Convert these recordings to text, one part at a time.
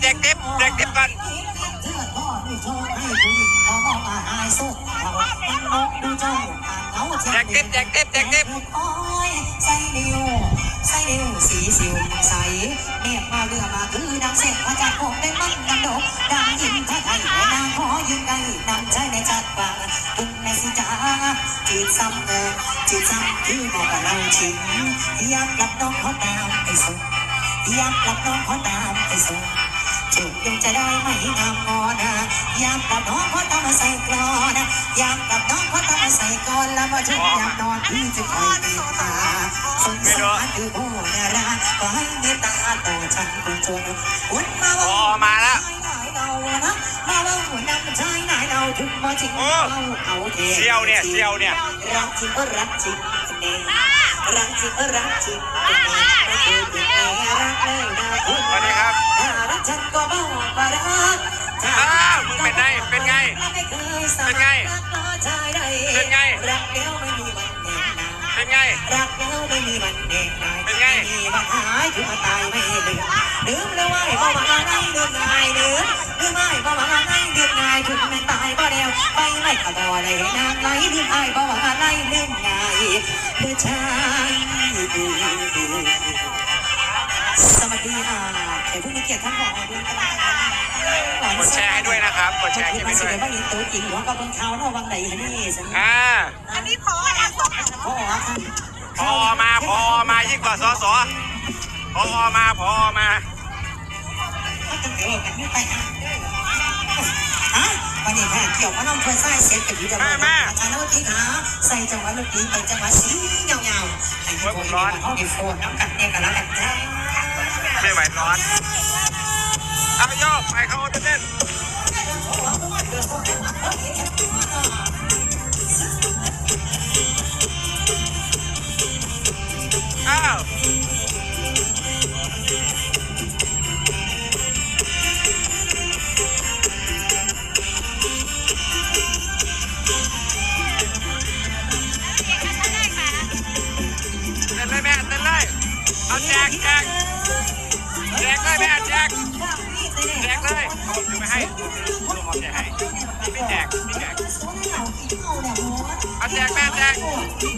แจกติ๊บแจกติ๊บกันแจกติ๊บแจกติ๊บแจกติ๊บใส่นิ้วใส่นิ้วสีสิวใสเมียมาเรือมาคือดังเสกมาจากผมได้มันดังโดดดังยินไทยไทยนางขอยืนไกลนำใจในจัดปากคุณในสิจ้าจีบซ้ำเออจีบซ้ำคือบอกกับเราชิงอยากรับน้องเขาตามไปส่งอยากรับน้องเขาตามไปส่ง จุดยังจะได้ไม่งามงอนะยามกับน้องเขาต้องมาใส่กรอนนะยามกับน้องเขาต้องมาใส่ก่อนแล้วมาชุดยามนอนพี่จะคอยเมตตาสงสารคือผู้น่ารักขอให้เมตตาต่อฉันคนจนวนมาพว่าอมาแล้วไหนเรานะมาว่าหัวนำใจไหนเราถึงมาจริงโอ้เราเอาเทเซียวเนี่ยเซียวเนี่ยรักจริงก็รักจริงเอง รักจริงก็รักจริงเองไม่เคยเปลี่ยนแปลงรักเลยนะคุณสวัสดีครับถ้ารักฉันก็บอกว่ารักอ้าวมึงเป็นไงเป็นไง เป็นไง เป็นไง รักแล้วไม่มีวันเด็กนาเป็นไง รักแล้วไม่มีวันเด็กนาเป็นไงม่มีวันหายถึงมาตายไม่ลืมลืมแล้วว่าบ่มาไง ไปไม่ขบอเลยนางไหลลืมไอ้บ่มาไงลืมง่ายเมื่อชายสวัสดีอ่าแขกผู้มีเกียรติทั้งหมดด้วยกันนะคะกดแชร์ให้ด้วยนะครับกดแชร์คลิปให้ด้วยว่าเห็นตัวจริงหัวกับเบิ่งเขาเนาะวังไหนฮะนี่สิอ่าอันนี้พออะไรสดพ่อค่ะพอมาพอมายิ่งกว่าสสพอมาพอมาก็จะเกิดกันไม่ไปอะฮะ วันนี้ค่ะเกี่ยวกับน้องเพื่อนใส่เสียงกับพี่ดำอาจารย์นวตีขาใส่จังหวะดนตรีไปจังหวะสีเงาๆให้คนร้อนเขาได้โฟนน้ำกันเนี่ยกันแล้วกันจ้าไม่ไหวร้อนเอาโยกไปเข้าเต้น เ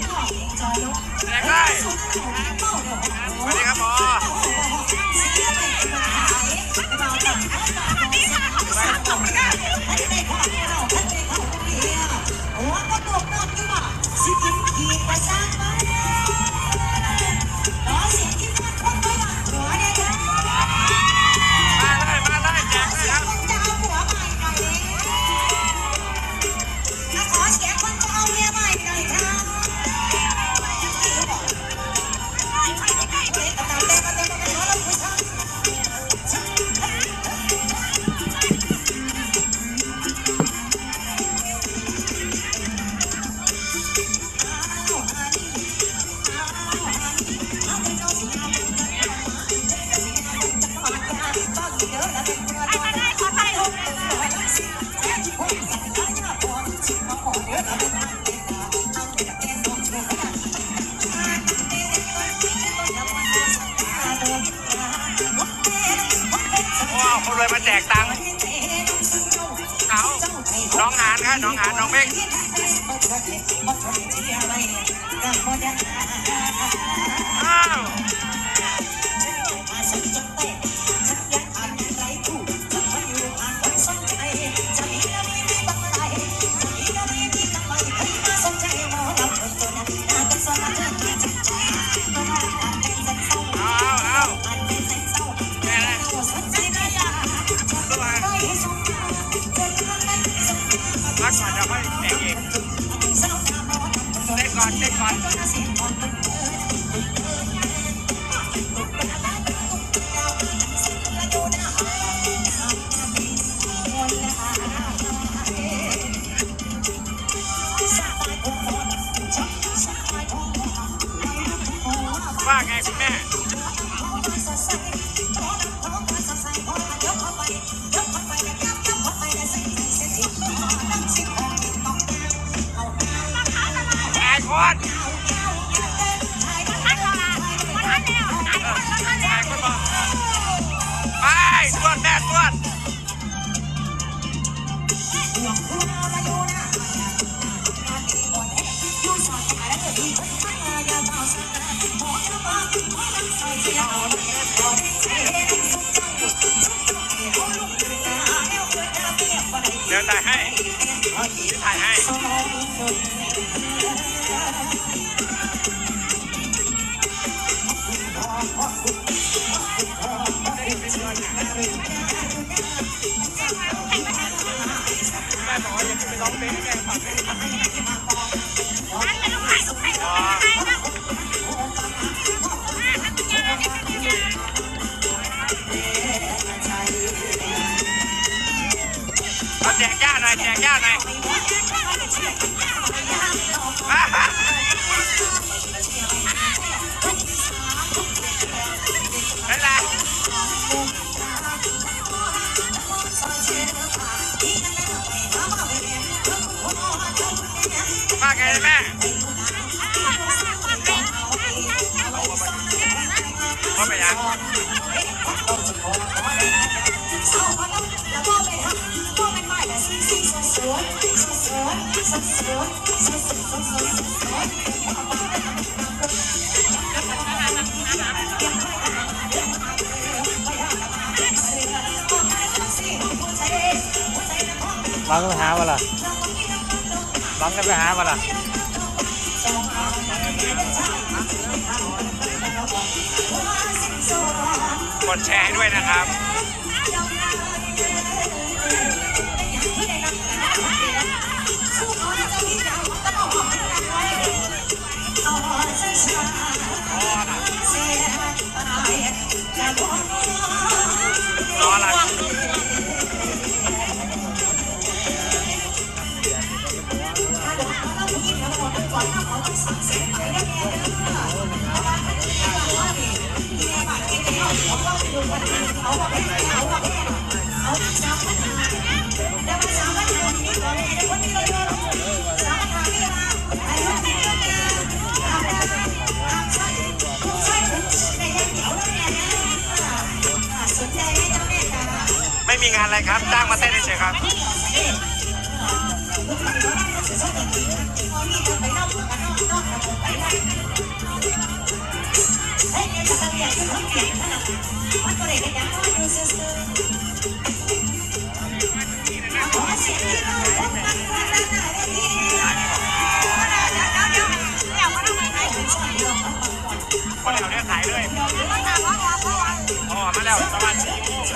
คนรวยมาแจกตังค์เอาน้องหานค่ะน้องหานน้องเมฆอ้าว เต้น ดี๋ยวถ่ายให้ถ่ายให้แม่บอกว่าอย่าไปร้องเพลงให้แม่ฟังเลยาหน่อยนั่นแหละมาไงแม่เขาไปยัง บังกันไปหามาล่ะบังกันไปหามาล่ะกดแชร์ให้ด้วยนะครับรอ ไม่มีงานอะไรครับ จ้างมาเต้นเฉยครับคนแถ มาแล้วประมาณสี่โมง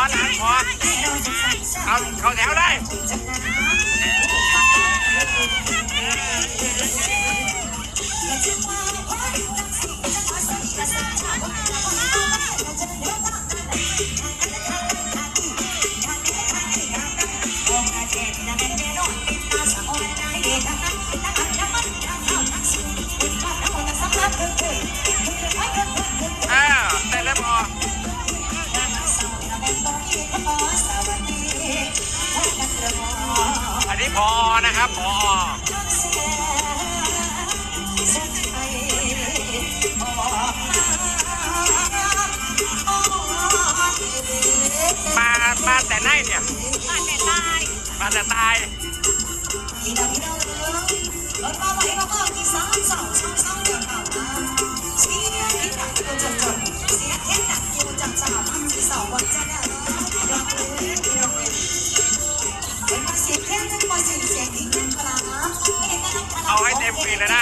ร้านคอร้า นี้พอนะครับพอมามาแต่ไหนเนี่ย มาแต่ใต้มาแต่ตาย ปีเลยนะ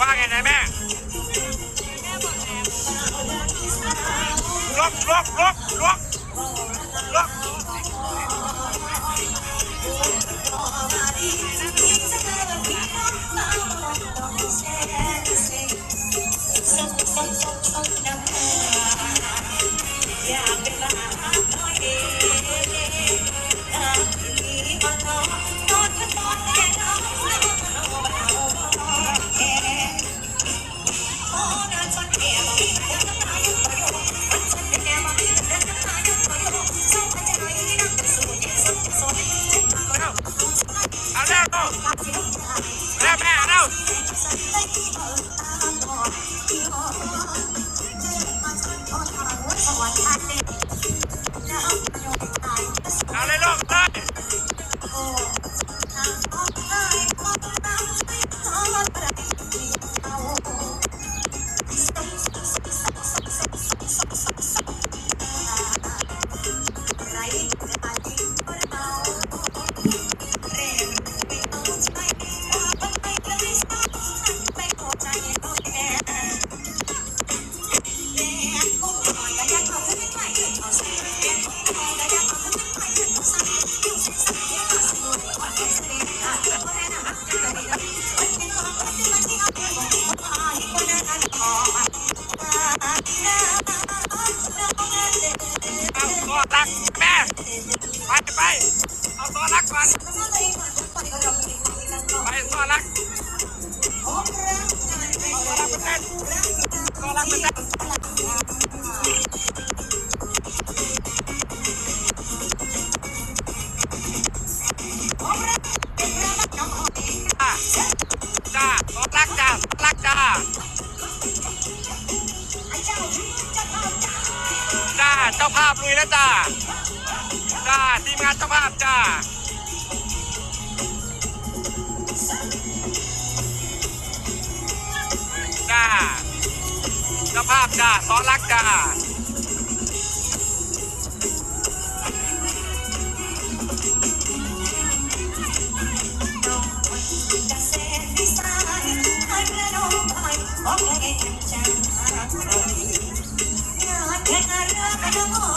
ว่าไงนะแม่ล็อกล็อกล็อกล็อก ภาพลุยแล้วจ้าจ้าทีมงานเจ้าภาพจ้าจ้าเจ้าภาพจ้าซ้อนรักจ้า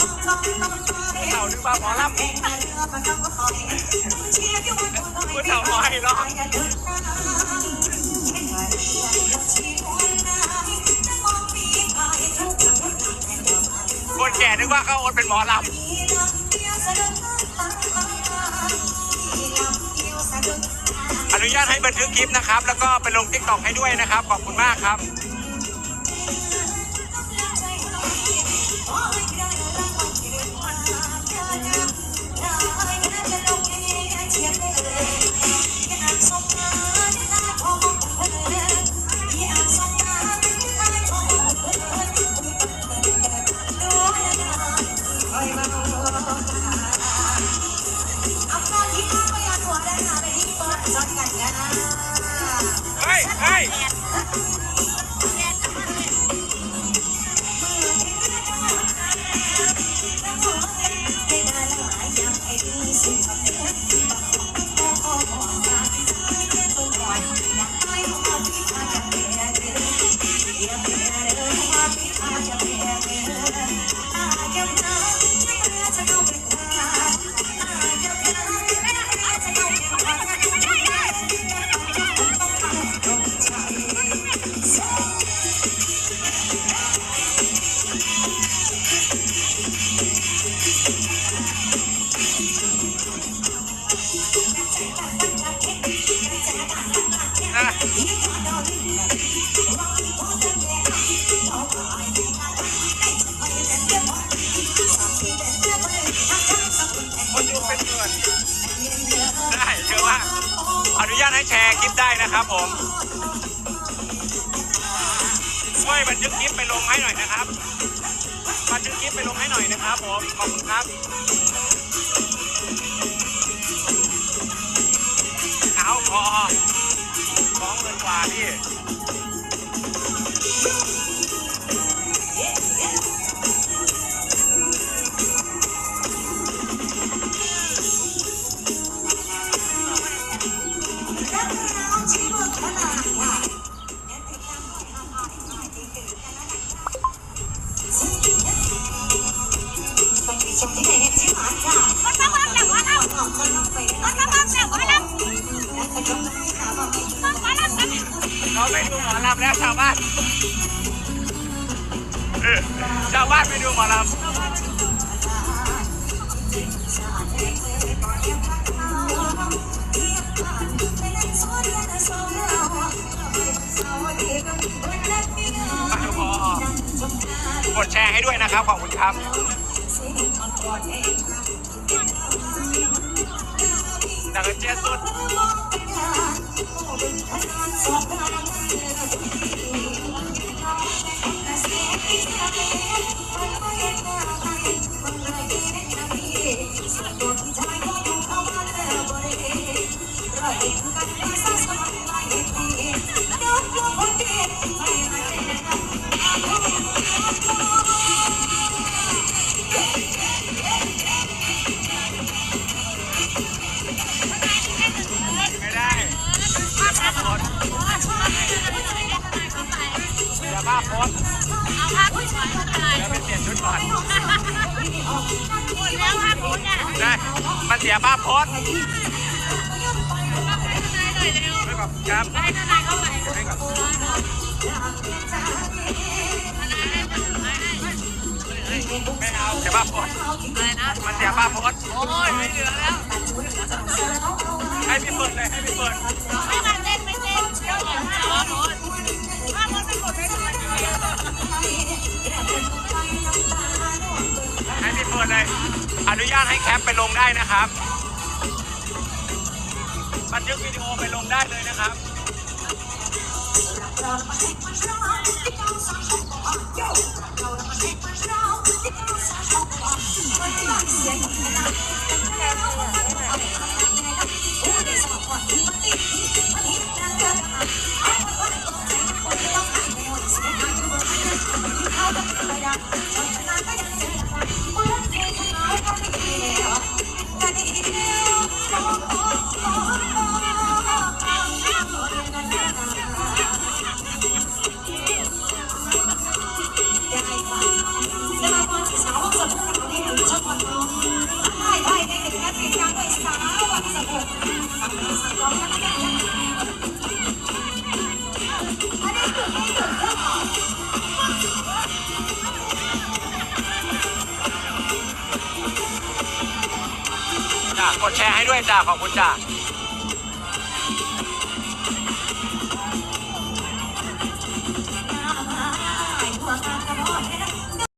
เต่านึกว่าหมอลำคุณเต่าหอยเนาะคนแก่นึกว่าเขาโอนเป็นหมอลำอนุญาตให้บันทึกคลิปนะครับ แล้วก็ไปลงทิกตอกให้ด้วยนะครับ ขอบคุณมากครับาตให้แชร์คลิปได้นะครับผม ช่วยบันทึกคลิปไปลงให้หน่อยนะครับ บันทึกคลิปไปลงให้หน่อยนะครับผม ขอบคุณครับเอาพอสองเงินกว่าพี่ ให้ด้วยนะครับ ขอบคุณครับดังเจสุดไได้มันเสียบ้าโพสให้ทนายหน่อยเร็วไม่ขอบครับให้ทนายเข้าไปไม่ขอบทนายให้ทนายให้ไม่เอาเสียบ้าโพสอะไรนะ มันเสียบ้าโพสโอ้ยไม่เหลือแล้ว ให้พี่เปิดเลยให้พี่เปิดไม่มาเต้นไม่เต้นเดี๋ยวก่อนนะว่าโน้ตถ้าโน้ตไม่กดให้ทนายให้พี่เปิดเลย อนุญาตให้แคปไปลงได้นะครับบันทึกวิดีโอไปลงได้เลยนะครับจ้